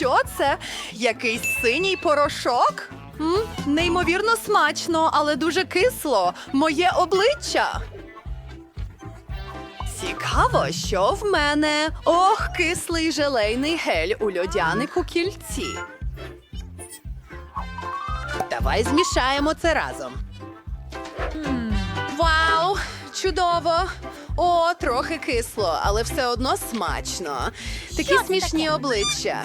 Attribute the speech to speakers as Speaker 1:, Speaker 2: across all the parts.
Speaker 1: Що це? Якийсь синій порошок? М? Неймовірно смачно, але дуже кисло. Моє обличчя. Цікаво, що в мене. Ох, кислий желейний гель у льодянику кільці. Давай змішаємо це разом. Вау! Чудово! О, трохи кисло, але все одно смачно. Такі смішні обличчя.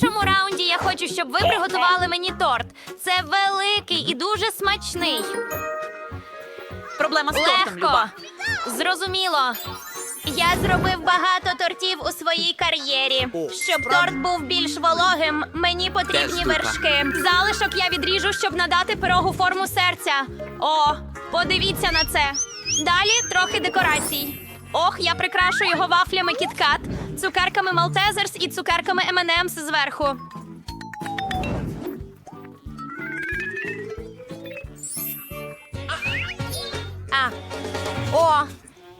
Speaker 2: Цьому раунді я хочу, щоб ви приготували мені торт. Це великий і дуже смачний.
Speaker 3: Проблема з тортом,
Speaker 2: Легко.
Speaker 3: Люба.
Speaker 2: Зрозуміло. Я зробив багато тортів у своїй кар'єрі. Щоб торт був більш вологим, мені потрібні вершки. Залишок я відріжу, щоб надати пирогу форму серця. О, подивіться на це. Далі трохи декорацій. Ох, я прикрашу його вафлями кіткат, цукерками Малтезерс і цукерками M&M's зверху. А. О,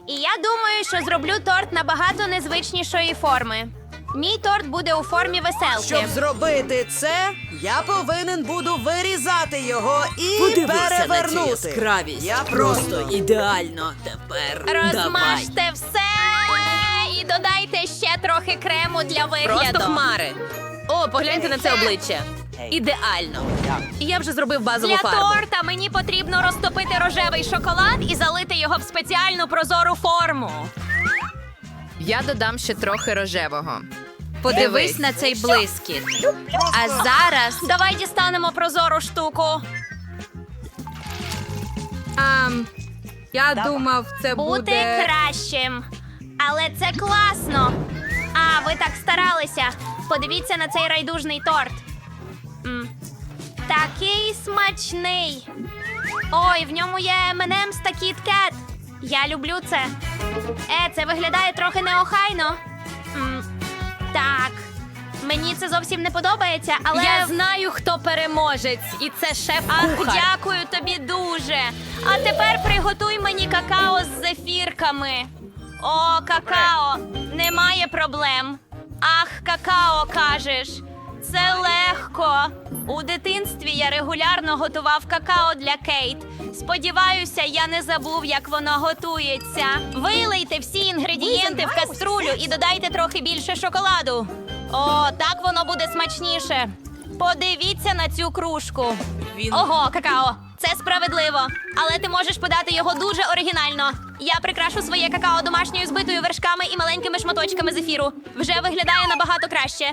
Speaker 2: і я думаю, що зроблю торт набагато незвичнішої форми. Мій торт буде у формі веселки.
Speaker 4: Щоб зробити це, я повинен буду вирізати його і
Speaker 5: Подивися на
Speaker 4: перевернути.
Speaker 5: яскравість.
Speaker 4: Я
Speaker 5: просто
Speaker 4: просто
Speaker 5: ідеально тепер. Давай.
Speaker 2: Розмажте все додайте ще трохи крему для вигляду.
Speaker 3: Просто хмари. О, погляньте на це обличчя. Ідеально. Я вже зробив базову
Speaker 2: Для
Speaker 3: фарбу.
Speaker 2: торта мені потрібно розтопити рожевий шоколад і залити його в спеціальну прозору форму.
Speaker 6: Я додам ще трохи рожевого.
Speaker 2: Подивись на цей блискіт. А зараз давай дістанемо прозору штуку.
Speaker 6: Ам, я думав, це
Speaker 2: Бути
Speaker 6: буде.
Speaker 2: кращим. Але це класно. А, ви так старалися. Подивіться на цей райдужний торт. М. Такий смачний. Ой, в ньому є M&M's та Kat. Я люблю це. Е, це виглядає трохи неохайно. М. Так. Мені це зовсім не подобається, але.
Speaker 3: Я знаю, хто переможець, і це шеф
Speaker 2: Ах,
Speaker 3: кухар.
Speaker 2: дякую тобі дуже. А тепер приготуй мені какао з зефірками. О, какао, немає проблем. Ах, какао кажеш. Це легко. У дитинстві я регулярно готував какао для Кейт. Сподіваюся, я не забув, як воно готується. Вилийте всі інгредієнти в каструлю і додайте трохи більше шоколаду. О, так воно буде смачніше. Подивіться на цю кружку. Ого, какао. Це справедливо. Але ти можеш подати його дуже оригінально. Я прикрашу своє какао домашньою збитою вершками і маленькими шматочками зефіру. Вже виглядає набагато краще.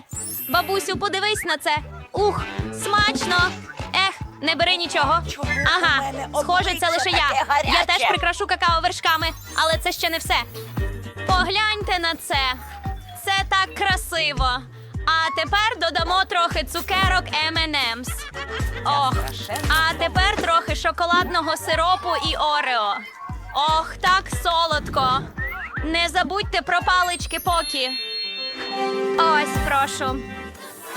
Speaker 2: Бабусю, подивись на це. Ух, смачно. Ех, не бери нічого. Ага, схоже, це лише я. Я теж прикрашу какао вершками, але це ще не все. Погляньте на це. Це так красиво. А тепер додамо трохи цукерок M&M's. Ох, а тепер трохи шоколадного сиропу і Орео. Ох, так солодко. Не забудьте про палички покі. Ось, прошу.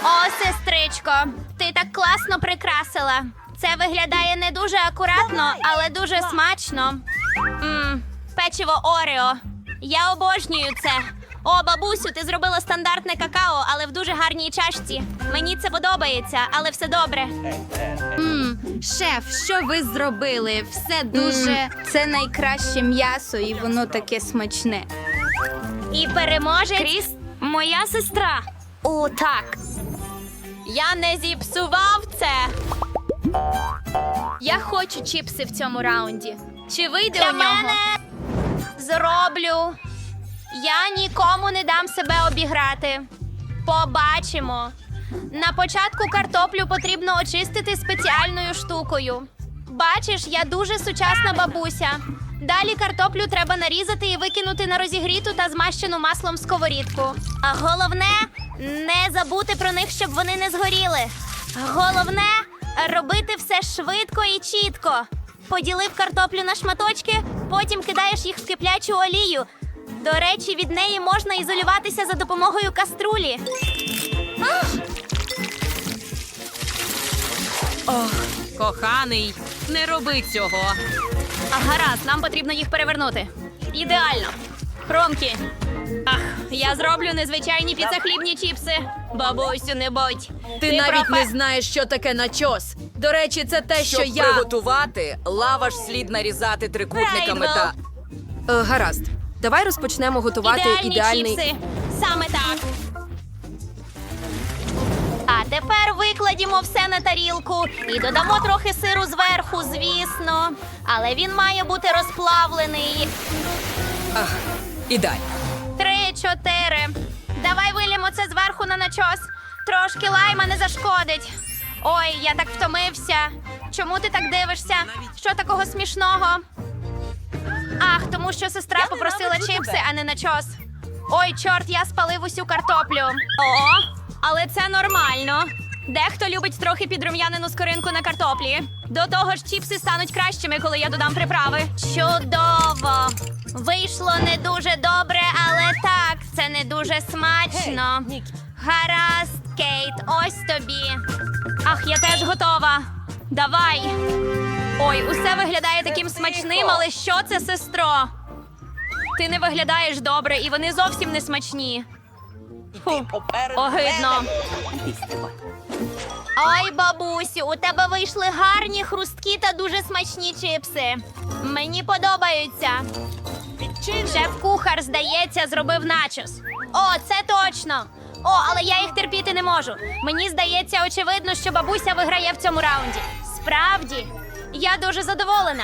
Speaker 2: О, сестричко, ти так класно прикрасила. Це виглядає не дуже акуратно, але дуже смачно. Мм, печиво Орео. Я обожнюю це. О, бабусю, ти зробила стандартне какао, але в дуже гарній чашці. Мені це подобається, але все добре.
Speaker 7: Мм, шеф, що ви зробили? Все дуже.
Speaker 8: Це найкраще м'ясо, і воно таке смачне.
Speaker 2: І переможе Кріс, моя сестра. О, так. Я не зіпсував це.
Speaker 8: Я хочу чіпси в цьому раунді. Чи вийде
Speaker 2: Для
Speaker 8: у нього?
Speaker 2: мене зроблю. Я нікому не дам себе обіграти. Побачимо. На початку картоплю потрібно очистити спеціальною штукою. Бачиш, я дуже сучасна бабуся. Далі картоплю треба нарізати і викинути на розігріту та змащену маслом сковорідку. А головне не забути про них, щоб вони не згоріли. Головне робити все швидко і чітко. Поділив картоплю на шматочки, потім кидаєш їх в киплячу олію. До речі, від неї можна ізолюватися за допомогою каструлі.
Speaker 3: Ох, Коханий, не роби цього.
Speaker 2: А гаразд, нам потрібно їх перевернути. Ідеально. Хромкі. Ах, я зроблю незвичайні піцахлібні чіпси. Бабусю, не будь.
Speaker 4: Ти, навіть
Speaker 2: профе-
Speaker 4: не знаєш, що таке начос. До речі, це те, що
Speaker 5: Щоб
Speaker 4: я.
Speaker 5: приготувати, лаваш слід нарізати трикутниками та.
Speaker 3: Е, гаразд. Давай розпочнемо готувати
Speaker 2: Ідеальні
Speaker 3: ідеальний.
Speaker 2: чіпси. Саме так. А тепер викладімо все на тарілку і додамо трохи сиру зверху, звісно. Але він має бути розплавлений.
Speaker 5: Ідеально.
Speaker 2: Три, чотири. Давай вилімо це зверху на начос. Трошки лайма не зашкодить. Ой, я так втомився. Чому ти так дивишся? Що такого смішного? Тому що сестра попросила чіпси, а не начос. Ой, чорт, я спалив усю картоплю. О, але це нормально. Дехто любить трохи підрум'янену скоринку на картоплі. До того ж, чіпси стануть кращими, коли я додам приправи. Чудово! Вийшло не дуже добре, але так, це не дуже смачно. Гаразд, Кейт, ось тобі. Ах, я теж готова. Давай. Ой, усе виглядає таким смачним, але що це, сестро? Ти не виглядаєш добре, і вони зовсім не смачні. Фу, огидно. Ой, бабусю, у тебе вийшли гарні, хрусткі та дуже смачні чипси. Мені подобаються. Шеф-кухар, здається, зробив начос. О, це точно. О, але я їх терпіти не можу. Мені здається, очевидно, що бабуся виграє в цьому раунді. Справді, я дуже задоволена.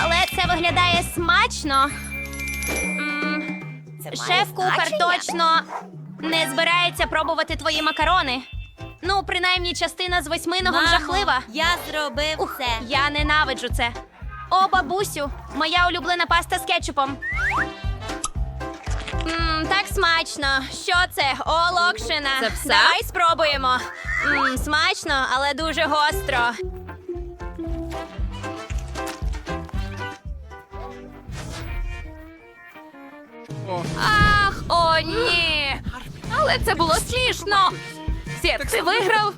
Speaker 2: Але це виглядає смачно. Шеф-кухар точно не збирається пробувати твої макарони. Ну, принаймні, частина з восьминогом жахлива.
Speaker 7: Я зробив
Speaker 2: Ух, я ненавиджу це. О, бабусю, моя улюблена паста з кетчупом. Мм, так смачно. Що це? О, локшина.
Speaker 3: Це все?
Speaker 2: Давай спробуємо. Мм, смачно, але дуже гостро.
Speaker 3: Але це було смішно. Сєт, ти виграв.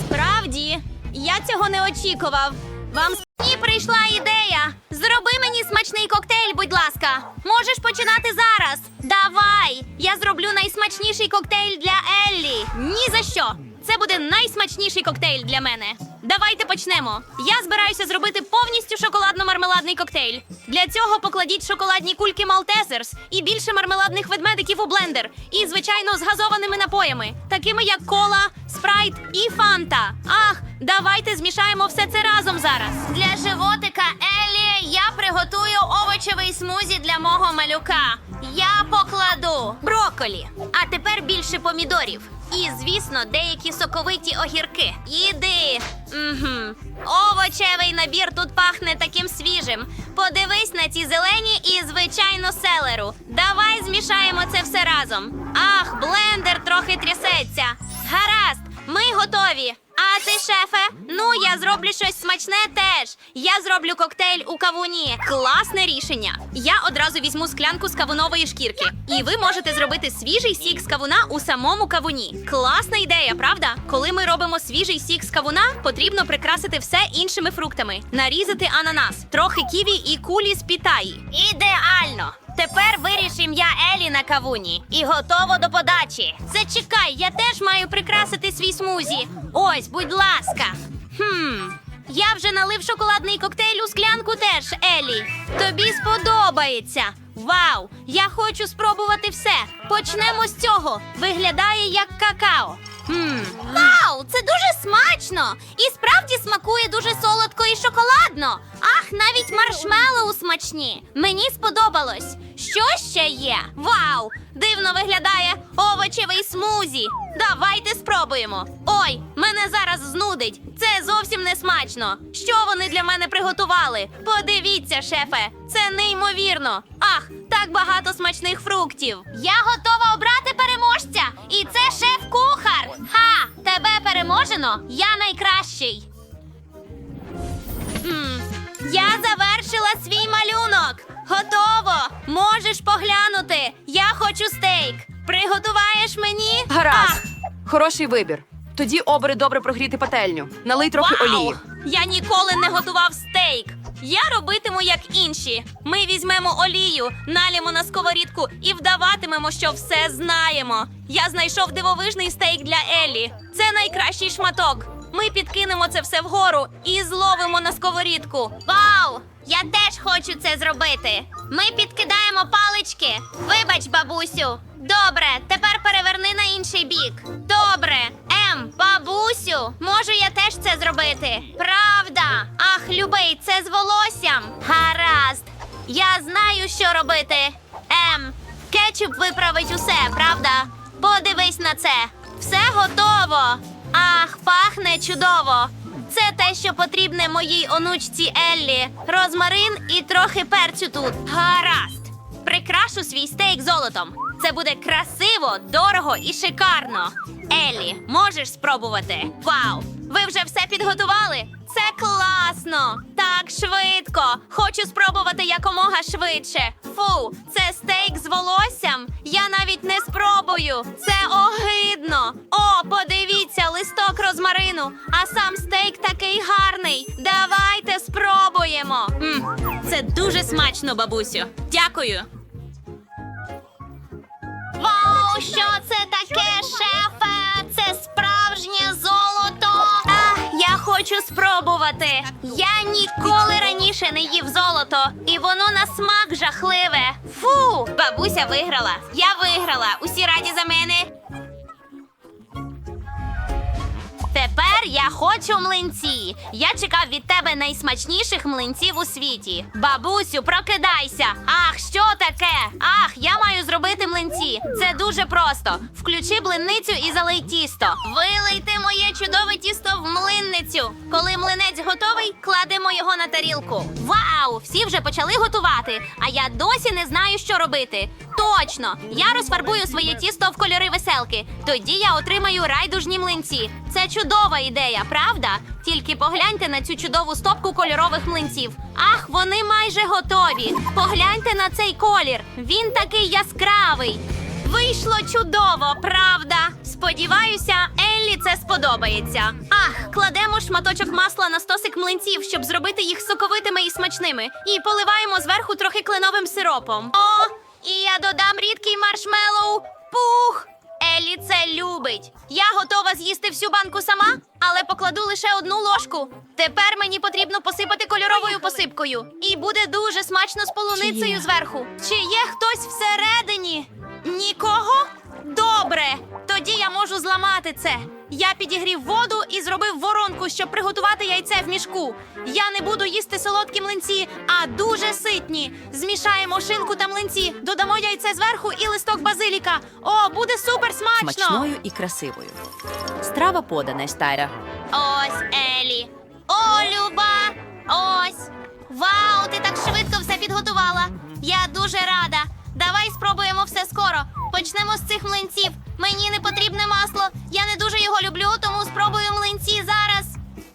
Speaker 2: Справді, я цього не очікував. Вам з мені прийшла ідея. Зроби мені смачний коктейль, будь ласка. Можеш починати зараз. Давай! Я зроблю найсмачніший коктейль для Еллі. Ні за що. Це буде найсмачніший коктейль для мене. Давайте почнемо. Я збираюся зробити повністю шоколадно-мармеладний коктейль. Для цього покладіть шоколадні кульки Малтезерс і більше мармеладних ведмедиків у блендер. І, звичайно, з газованими напоями, такими як кола, спрайт і фанта. Ах, давайте змішаємо все це разом зараз. Для животика Еллі я приготую овочевий смузі для мого малюка. Я покладу броколі, а тепер більше помідорів. І, звісно, деякі соковиті огірки. Їди. Угу. Овочевий набір тут пахне таким свіжим. Подивись на ці зелені і, звичайно, селеру. Давай змішаємо це все разом. Ах, блендер трохи трясеться. Гаразд, ми готові. А ти, шефе? Ну, я зроблю щось смачне теж. Я зроблю коктейль у кавуні. Класне рішення. Я одразу візьму склянку з кавунової шкірки. І ви можете зробити свіжий сік з кавуна у самому кавуні. Класна ідея, правда? Коли ми робимо свіжий сік з кавуна, потрібно прикрасити все іншими фруктами, нарізати ананас, трохи ківі і кулі з пітаї. Ідеально! Тепер виріж ім'я Елі на кавуні і готово до подачі. Зачекай, я теж маю прикрасити свій смузі. Ось, будь ласка. Хм. Я вже налив шоколадний коктейль у склянку теж, Елі. Тобі сподобається. Вау! Я хочу спробувати все. Почнемо з цього. Виглядає як какао. Вау! Це дуже смачно! І справді смакує дуже солодко і шоколадно. Ах, навіть маршмеллоу смачні. Мені сподобалось. Що ще є? Вау! Дивно виглядає овочевий смузі. Давайте спробуємо. Ой, мене зараз знудить. Це зовсім не смачно. Що вони для мене приготували? Подивіться, шефе, це неймовірно. Ах, так багато смачних фруктів. Я готова обрати. І це шеф-кухар. Ха! Тебе переможено. Я найкращий. М, Я завершила свій малюнок. Готово! Можеш поглянути. Я хочу стейк. Приготуваєш мені?
Speaker 9: Гаразд. Хороший вибір. Тоді обери добре прогріти пательню. Налий трохи
Speaker 2: Вау!
Speaker 9: олії.
Speaker 2: Я ніколи не готував стейк. Я робитиму як інші. Ми візьмемо олію, налємо на сковорідку і вдаватимемо, що все знаємо. Я знайшов дивовижний стейк для Еллі. Це найкращий шматок. Ми підкинемо це все вгору і зловимо на сковорідку. Вау! Я теж хочу це зробити. Ми підкидаємо палички. Вибач, бабусю. Добре, тепер переверни на інший бік. Добре. Ем, бабусю, можу я теж це зробити? Правда? Ах, любий, це з волоссям. Гаразд. Я знаю, що робити. Ем, кетчуп виправить усе, правда? Подивись на це. Все готово. Ах, пахне чудово. Це те, що потрібне моїй онучці Еллі. Розмарин і трохи перцю тут. Гаразд. Прикрашу свій стейк золотом. Це буде красиво, дорого і шикарно. Еллі, можеш спробувати? Вау! Ви вже все підготували? Це класно! Так швидко! Хочу спробувати якомога швидше. Фу, це стейк з волоссям. Я навіть не спробую. Це огидно. О, подивіться, листок розмарину. А сам стейк такий гарний. Давайте спробуємо. м це дуже смачно, бабусю. Дякую. Вау, що це таке, шефе? Це справжнє золото. А, я хочу спробувати. Я ніколи раніше не їв золото, і воно на смак жахливе. Фу, бабуся виграла. Я виграла. Усі раді за мене. Тепер я хочу млинці. Я чекав від тебе найсмачніших млинців у світі. Бабусю, прокидайся. Ах, що таке? Ах, я маю зробити млинці. Це дуже просто. Включи блинницю і залий тісто. Вилийте моє чудове тісто в млинницю. Коли млинець готовий, кладемо його на тарілку. Вау! Всі вже почали готувати, а я досі не знаю, що робити. Точно! Я розфарбую своє тісто в кольори веселки. Тоді я отримаю райдужні млинці. Це чудова ідея, правда? Тільки погляньте на цю чудову стопку кольорових млинців. Ах, вони майже готові. Погляньте на цей колір. Він такий яскравий. Вийшло чудово, правда? Сподіваюся, Еллі це сподобається. Ах, кладемо шматочок масла на стосик млинців, щоб зробити їх соковитими і смачними. І поливаємо зверху трохи кленовим сиропом. О, і я додам рідкий маршмеллоу. Пух! Еллі це любить. Я готова з'їсти всю банку сама, але покладу лише одну ложку. Тепер мені потрібно посипати кольоровою посипкою. І буде дуже смачно з полуницею зверху. Чи є хтось всередині? Нікого? Добре. Тоді я можу зламати це. Я підігрів воду і зробив воронку, щоб приготувати яйце в мішку. Я не буду їсти солодкі млинці, а дуже ситні. Змішаємо шинку та млинці, додамо яйце зверху і листок базиліка. О, буде супер смачно!
Speaker 5: Смачною і красивою. Страва подана, Стайра.
Speaker 2: Ось Елі. О, Люба! Ось. Вау, ти так швидко все підготувала. Я дуже рада. Давай спробуємо все скоро. Почнемо з цих млинців. Мені не потрібне масло. Я не дуже його люблю, тому спробую млинці зараз.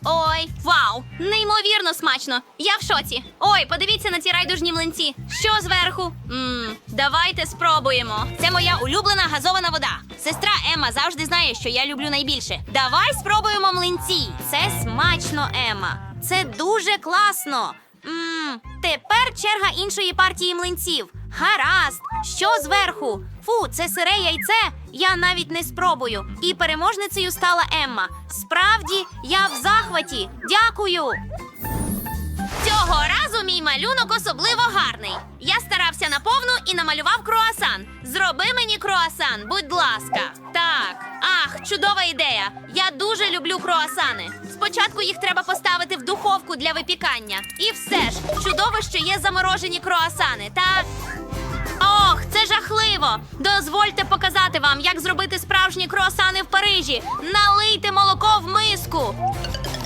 Speaker 2: Ой, вау! Неймовірно смачно. Я в шоці. Ой, подивіться на ці райдужні млинці. Що зверху? Мм, давайте спробуємо. Це моя улюблена газована вода. Сестра Ема завжди знає, що я люблю найбільше. Давай спробуємо млинці. Це смачно, Ема. Це дуже класно. Мм, тепер черга іншої партії млинців. Гаразд, що зверху? Фу, це сире яйце. Я навіть не спробую. І переможницею стала Емма. Справді, я в захваті. Дякую. Цього разу мій малюнок особливо гарний. Я старався наповну і намалював круасан. Зроби мені круасан, будь ласка. Так, ах, чудова ідея. Я дуже люблю круасани. Спочатку їх треба поставити в духовку для випікання. І все ж, чудово, що є заморожені круасани. Так. Ох, це жахливо! Дозвольте показати вам, як зробити справжні круасани в Парижі. Налийте молоко в миску.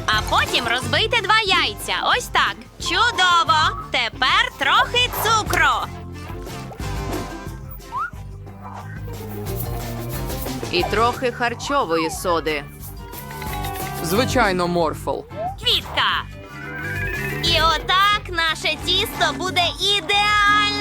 Speaker 2: А потім розбийте два яйця. Ось так. Чудово! Тепер трохи цукру.
Speaker 6: І трохи харчової соди.
Speaker 9: Звичайно, Морфл.
Speaker 2: Квітка. І отак наше тісто буде ідеальним.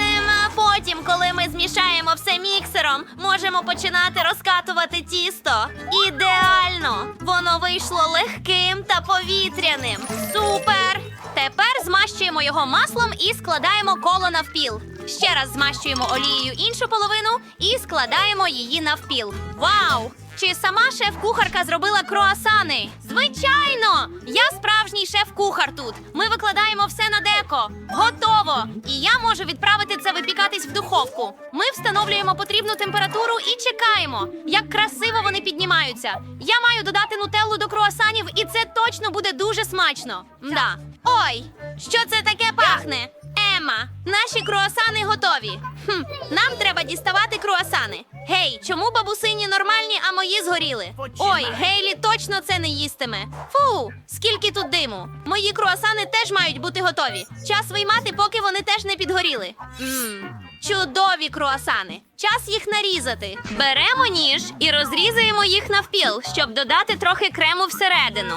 Speaker 2: Потім, коли ми змішаємо все міксером, можемо починати розкатувати тісто. Ідеально! Воно вийшло легким та повітряним. Супер! Тепер змащуємо його маслом і складаємо коло навпіл. Ще раз змащуємо олією іншу половину і складаємо її навпіл. Вау! Чи сама шеф-кухарка зробила круасани? Звичайно! Я справжній шеф-кухар тут. Ми викладаємо все на деко. Готово! І я можу відправити це випікатись в духовку. Ми встановлюємо потрібну температуру і чекаємо, як красиво вони піднімаються. Я маю додати нутеллу до круасанів, і це точно буде дуже смачно. Да. Ой, що це таке пахне? Ема, наші круасани готові. Хм, нам треба діставати круасани. Гей, чому бабусині нормальні, а мої згоріли? Ой, Гейлі точно це не їстиме. Фу, скільки тут диму. Мої круасани теж мають бути готові. Час виймати, поки вони теж не підгоріли. Мм, чудові круасани. Час їх нарізати. Беремо ніж і розрізаємо їх навпіл, щоб додати трохи крему всередину.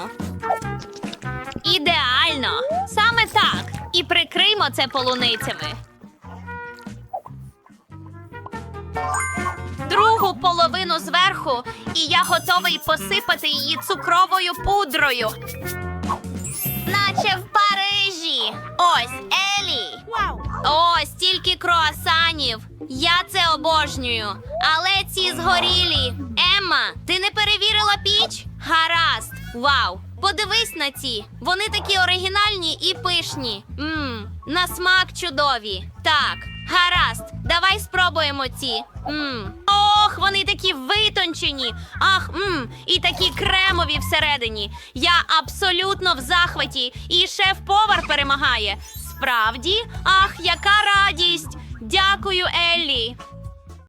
Speaker 2: Ідеально! Саме так. І прикриймо це полуницями. Другу половину зверху, і я готовий посипати її цукровою пудрою. Наче в Парижі. Ось Елі. О, стільки круасанів. Я це обожнюю. Але ці згорілі. Емма, ти не перевірила піч? Гаразд. Вау. Подивись на ці. Вони такі оригінальні і пишні. Мм, на смак чудові. Так, гаразд. Давай спробуємо ці. Мм. Ох, вони такі витончені. Ах, мм, і такі кремові всередині. Я абсолютно в захваті, і шеф-повар перемагає. Справді, ах, яка радість! Дякую, Еллі.